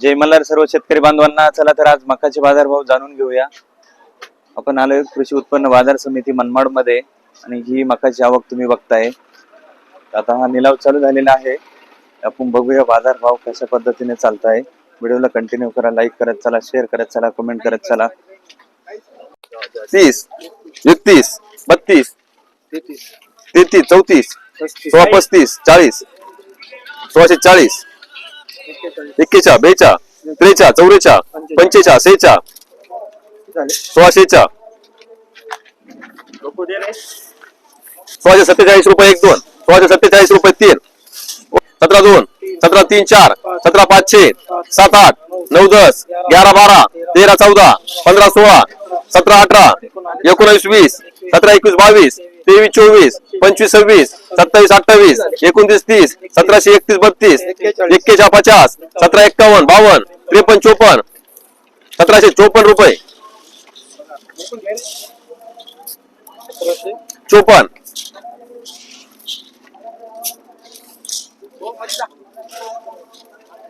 जय मल्हार सर्व शेतकरी बांधवांना चला तर आज मकाचे बाजारभाव जाणून घेऊया. आपण आलोय कृषी उत्पन्न बाजार समिती मनमाडमध्ये आणि ही मकाची आवक तुम्ही बघताय. आता हा निलाव चालू झालेला आहे. आपण बघूया बाजारभाव कशा पद्धतीने चालताय. व्हिडिओला कंटिन्यू करा लाईक करत चला शेअर करत चला कमेंट करत चला. तीस एकतीस बत्तीस तेहतीस चौतीस सोळा पस्तीस चाळीस सोळाशे चाळीस. एक्केचा बेचा त्रेचा चौरेचा पंचेचा सेचा सोळाशेचा. सोळाशे सत्तेचाळीस रुपये एक दोन सोळाशे सत्तेचाळीस रुपये तीन. सतरा दोन सतरा तीन चार सतरा पाचशे सात आठ नऊ दस ग्यारा बारा तेरा चौदा पंधरा सोळा सतरा अठरा एकोणावीस वीस सतरा एकवीस बावीस तेवीस चोवीस पंचवीस सव्वीस सत्तावीस अठ्ठावीस एकोणतीस तीस सतराशे एकतीस बत्तीस एक्केचाळ पचास सतरा एक्कावन्न बावन्न त्रेपन्न चोपन्न सतराशे चोपन्न रुपये. चोपन्न.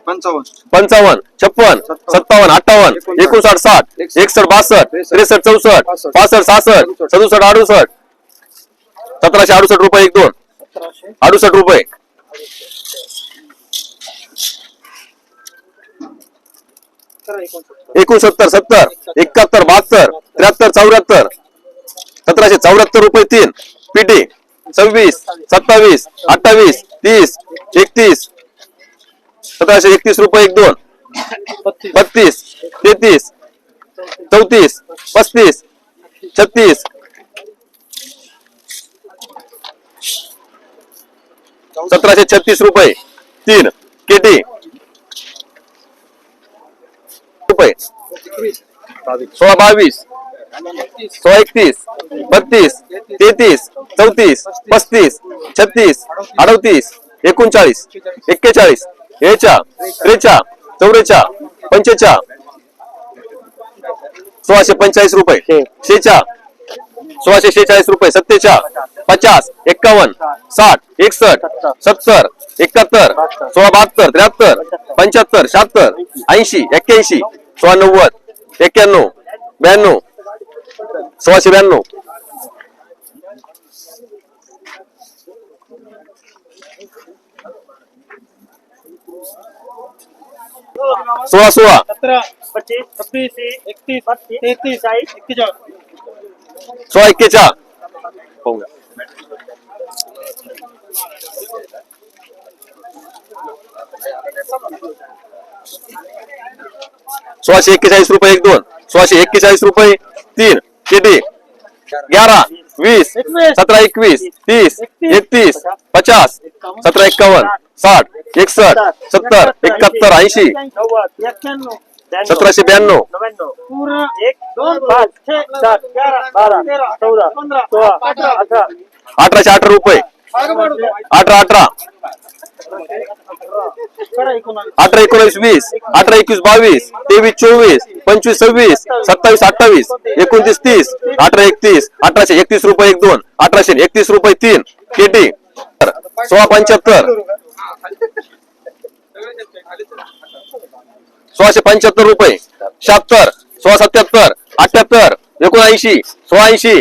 पंचावन्न. पंचावन्न छप्पन सत्तावन्न. अठ्ठावन्न एकोणसाठ साठ एकसष्ट बासष्ट त्रेसष्ट चौसष्ट पासष्ट सहासष्ट सदुसष्ट अडुसष्ट सतराशे अडुसष्ट रुपये एक दोन. अडुसष्ट रुपये. एकोणसत्तर सत्तर एकाहत्तर बहात्तर त्र्याहत्तर चौऱ्याहत्तर. सतराशे चौऱ्याहत्तर रुपये तीन. पीटी सव्वीस सत्तावीस अठ्ठावीस तीस एकतीस. सतराशे एकतीस रुपये एक दोन. बत्तीस तेहतीस चौतीस पस्तीस छत्तीस सतराशे छत्तीस रुपये. तीन केटी. रुपये. सोळा बावीस. सोळा एकतीस. बत्तीस. तेहतीस. चौतीस. पस्तीस. छत्तीस. अडतीस. एकोणचाळीस. एक्केचाळीस. हेचा त्रेचा चौरेचा पंचेचा सोळाशे पंचेचाळीस रुपये. शेच्या. सोळाशे शेहेचाळीस रुपये सत्तेचाळ पचास एक्कावन्न साठ एकसष्ट सत्तर एकाहत्तर सोळा बहात्तर त्र्याहत्तर पंच्याहत्तर शहात्तर ऐंशी एक्क्याऐंशी सोळा नव्वद एक्क्याण्णव ब्याण्णव सोळाशे ब्याण्णव. सोळा सोळा. सतरा पच्चीस छब्बीस एकतीस बत्तीस तैतीस चाळीस एक्केचाळीस सोळा एक्केचा सोळाशे एक्केचाळीस रुपये एक दोन सोळाशे एक्केचाळीस रुपये तीन केटी ग्यारा वीस सतरा एकवीस तीस एकतीस पचास सतरा एक्कावन्न साठ एकसष्ट सत्तर एकाहत्तर ऐंशी नव्वद एक्क्याण्णव ब्याण्णव, सतराशे ब्याण्णव. एक दोन पाच छे सात बारा चौदा सोळा अठरा अठरा. अठराशे अठरा रुपये. अठरा अठरा. अठरा एकोणीस वीस. अठरा एकवीस बावीस. तेवीस चोवीस. पंचवीस सव्वीस. सत्तावीस अठ्ठावीस. एकोणतीस तीस. अठरा एकतीस. अठराशे एकतीस रुपये एक दोन. अठराशे एकतीस रुपये तीन. केटी. सोळा पंच्याहत्तर. सोळाशे पंच्याहत्तर रुपये. शहात्तर सोळा सत्याहत्तर अठ्याहत्तर एकोणऐंशी सोळा ऐंशी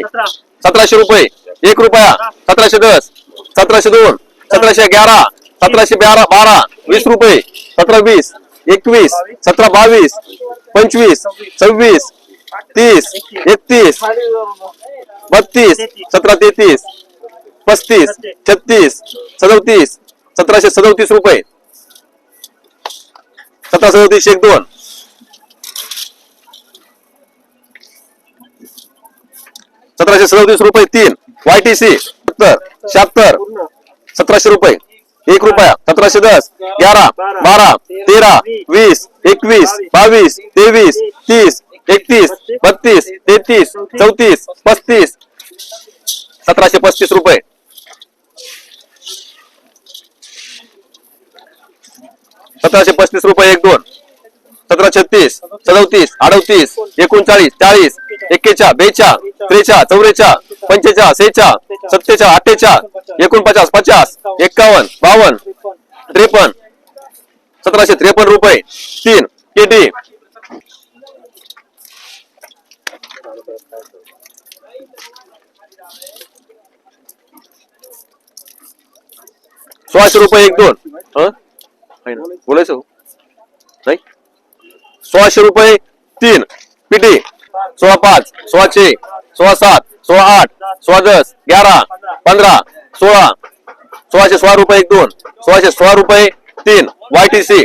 सतराशे रुपये. एक रुपया सतराशे दस सतराशे दोन सतराशे ग्यारा सतराशे बारा बारा वीस रुपये. सतरा वीस एकवीस सतरा बावीस पंचवीस सव्वीस तीस एकतीस बत्तीस सतरा तेहतीस पस्तीस छत्तीस सदतीस सतराशे सदोतीस रुपये. सतरा सदतीस एक दोन. सतराशे सदतीस रुपये तीन. वायटीसी सत्तर शहात्तर. सतराशे रुपये. एक रुपया. सतराशे दस ग्यारा बारा तेरा वीस एकवीस बावीस तेवीस तीस एकतीस बत्तीस तेहतीस चौतीस पस्तीस. सतराशे पस्तीस रुपये. सतराशे पस्तीस रुपये एक दोन. सतरा छत्तीस सदोतीस अडतीस एकोणचाळीस चाळीस एक्केच्या बेच्या त्रेच्या चौरेच्या पंचेचा सेच्या सत्तेच्या अठ्ठेच्या एकोणपचास पचास एक्कावन्न बावन्न त्रेपन्न सतराशे त्रेपन्न रुपये. तीन केटी. सोळाशे रुपये एक दोन. आहे ना? बोलायचं हो? नाही? सोळाशे रुपये तीन. पिटी. सोळा पाच सोळाशे सोळा सात सोळा आठ सोळा दस ग्यारा पंधरा सोळा. सोळाशे सोळा रुपये एक दोन. सोळाशे सोळा रुपये तीन. वायटीसी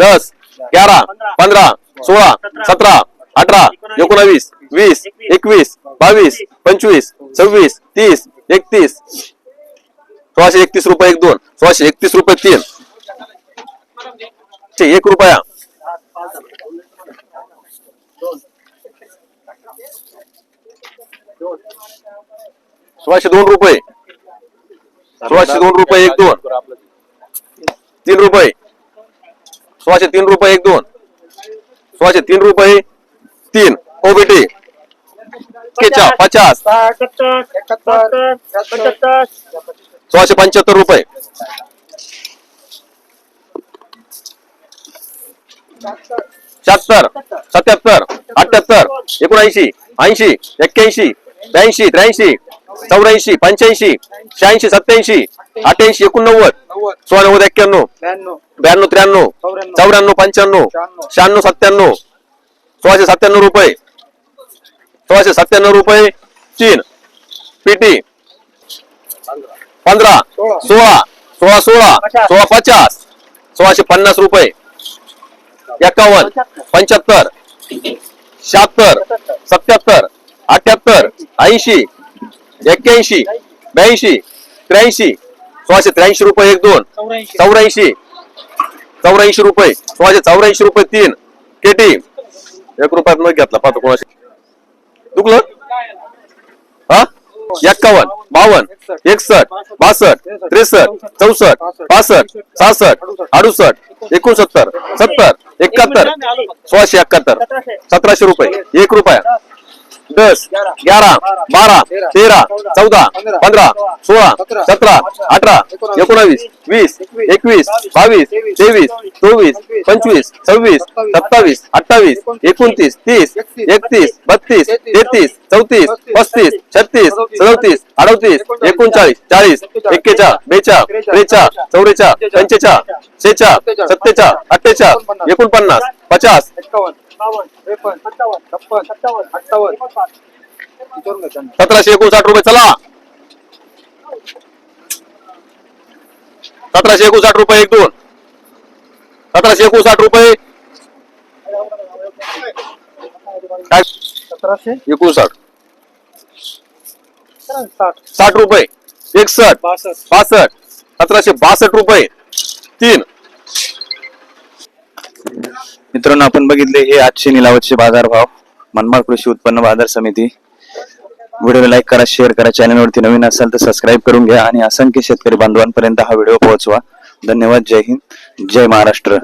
दस ग्यारा पंधरा सोळा सतरा अठरा एकोणावीस वीस एकवीस बावीस पंचवीस सव्वीस तीस एकतीस. सोळाशे एकतीस रुपये एक दोन. सोळाशे एकतीस रुपये तीन. एक रुपया। सोळाशे दोन रुपये। सोळाशे दोन रुपये एक दोन। तीन रुपये। सोळाशे तीन रुपये एक दोन। सोळाशे तीन रुपये तीन। ओबीटी केचा पचास। सोळाशे पंच्याहत्तर रुपये। शहात्तर सत्याहत्तर अठ्याहत्तर एकोणऐंशी ऐंशी एक्क्याऐंशी ब्याऐंशी त्र्याऐंशी चौऱ्याऐंशी पंच्याऐंशी शहाऐंशी सत्याऐंशी अठ्याऐंशी एकोणनव्वद सोळा नव्वद एक्क्याण्णव ब्याण्णव त्र्याण्णव चौऱ्याण्णव. पंच्याण्णव शहाण्णव. सत्त्याण्णव सोळाशे सत्त्याण्णव रुपये सोळाशे सत्त्याण्णव रुपये तीन पीटी पंधरा सोळा. सोळा सोळा. सोळा पचास सोळाशे पन्नास रुपये एकावन्न पंच्याहत्तर शहात्तर सत्याहत्तर अठ्याहत्तर ऐंशी एक्क्याऐंशी ब्याऐंशी त्र्याऐंशी सोळाशे त्र्याऐंशी रुपये एक दोन चौऱ्याऐंशी. चौऱ्याऐंशी रुपये सोळाशे चौऱ्याऐंशी रुपये तीन केटी एक रुपयात न घेतला पाहतो कोणाशी. दुखलं? हा? एक्कावन्न बावन्न एकसष्ट बासष्ट त्रेसष्ट चौसष्ट पासष्ट सहासष्ट अडुसष्ट एकोणसत्तर सत्तर एकाहत्तर सोळाशे एकाहत्तर सतराशे रुपये एक रुपया. दस ग्यारा बारा तेरा चौदा पंधरा सोळा सतरा अठरा एकोणावीस वीस एकवीस बावीस तेवीस चोवीस पंचवीस सव्वीस सत्तावीस अठ्ठावीस एकोणतीस तीस एकतीस बत्तीस तेहतीस चौतीस पस्तीस छत्तीस सदतीस अडतीस एकोणचाळीस चाळीस एक्केचाळ बेचाळ त्रेचाळ चौरेचा पंचेचा शेचा सत्तेचाळ अठ्ठेचाळ एकोणपन्नास पचास बावन्न त्रेपन्न सत्तावन्न छप्पन सत्तावन्न अठ्ठावन्न. विचारून घ्या त्यांना. सतराशे एकोणसाठ रुपये चला. सतराशे एकोणसाठ रुपये एक दोन. सतराशे एकोणसाठ रुपये. काय? सतराशे? एकोणसाठ. साठ. साठ रुपये. एकसष्ट. बासष्ट. बासष्ट. सतराशे बासष्ट रुपये. तीन. मित्रांनो आपण बघितले हे आजचे निलावतचे बाजारभाव. मनमाड कृषी उत्पन्न बाजार समिती. व्हिडिओ लाईक करा शेअर करा चॅनलवरती नवीन असाल तर सबस्क्राईब करून घ्या आणि असंख्य शेतकरी बांधवांपर्यंत हा व्हिडिओ पोहोचवा. धन्यवाद जय हिंद जय महाराष्ट्र.